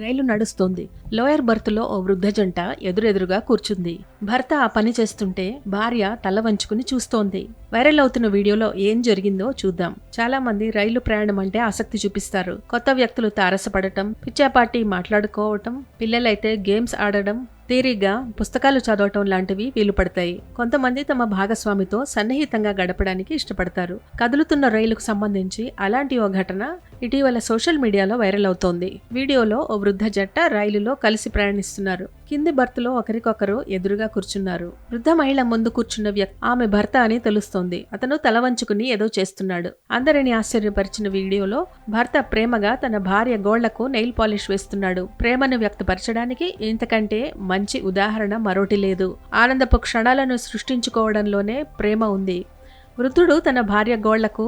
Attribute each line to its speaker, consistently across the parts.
Speaker 1: రైలు నడుస్తోంది. లోయర్ బర్త్లో ఓ వృద్ధ జంట ఎదురెదురుగా కూర్చుంది. భర్త ఆ పని చేస్తుంటే భార్య తల వంచుకుని చూస్తోంది. వైరల్ అవుతున్న వీడియోలో ఏం జరిగిందో చూద్దాం. చాలా మంది రైలు ప్రయాణం అంటే ఆసక్తి చూపిస్తారు. కొత్త వ్యక్తులు తారసపడటం పిచ్చాపాటి మాట్లాడుకోవటం పిల్లలైతే గేమ్స్ ఆడడం తీరిగ్గా పుస్తకాలు చదవటం లాంటివి వీలు పడతాయి. కొంతమంది తమ భాగస్వామితో సన్నిహితంగా గడపడానికి ఇష్టపడతారు. కదులుతున్న రైలుకు సంబంధించి అలాంటి ఓ ఘటన ఇటీవల సోషల్ మీడియాలో వైరల్ అవుతోంది. వీడియోలో ఓ వృద్ధ జట్ట రైలులో కలిసి ప్రయాణిస్తున్నారు. కింది బర్త్లో ఒకరికొకరు ఎదురుగా కూర్చున్నారు. వృద్ధ మహిళ ముందు కూర్చున్న వ్యక్తి ఆమె భర్త అని తెలుస్తోంది. అతను తల వంచుకుని ఏదో చేస్తున్నాడు. అందరిని ఆశ్చర్యపరిచిన వీడియోలో భర్త ప్రేమగా తన భార్య గోళ్ళకు నెయిల్ పాలిష్ వేస్తున్నాడు. ప్రేమను వ్యక్తపరచడానికి ఇంతకంటే మంచి ఉదాహరణ మరోటి లేదు. ఆనందపు క్షణాలను సృష్టించుకోవడంలోనే ప్రేమ ఉంది. వృద్ధుడు తన భార్య గోళ్ళకు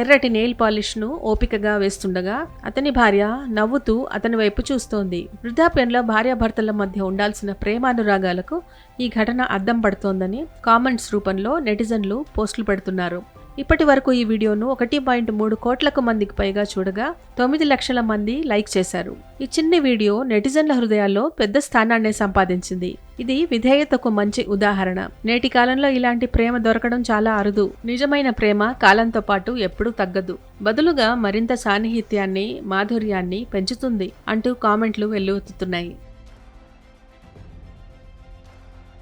Speaker 1: ఎర్రటి నెయిల్ పాలిష్ను ఓపికగా వేస్తుండగా అతని భార్య నవ్వుతూ అతని వైపు చూస్తోంది. వృద్ధాప్యంలో భార్యాభర్తల మధ్య ఉండాల్సిన ప్రేమానురాగాలకు ఈ ఘటన అద్దం పడుతోందని కామెంట్స్ రూపంలో నెటిజన్లు పోస్టులు పెడుతున్నారు. ఇప్పటి వరకు ఈ వీడియోను ఒకటి పాయింట్ మూడు కోట్లకు మందికి పైగా చూడగా తొమ్మిది లక్షల మంది లైక్ చేశారు. ఈ చిన్ని వీడియో నెటిజన్ల హృదయాల్లో పెద్ద స్థానాన్ని సంపాదించింది. ఇది విధేయతకు మంచి ఉదాహరణ. నేటి కాలంలో ఇలాంటి ప్రేమ దొరకడం చాలా అరుదు. నిజమైన ప్రేమ కాలంతో పాటు ఎప్పుడూ తగ్గదు. బదులుగా మరింత సాన్నిహిత్యాన్ని మాధుర్యాన్ని పెంచుతుంది అంటూ కామెంట్లు వెల్లువెత్తుతున్నాయి.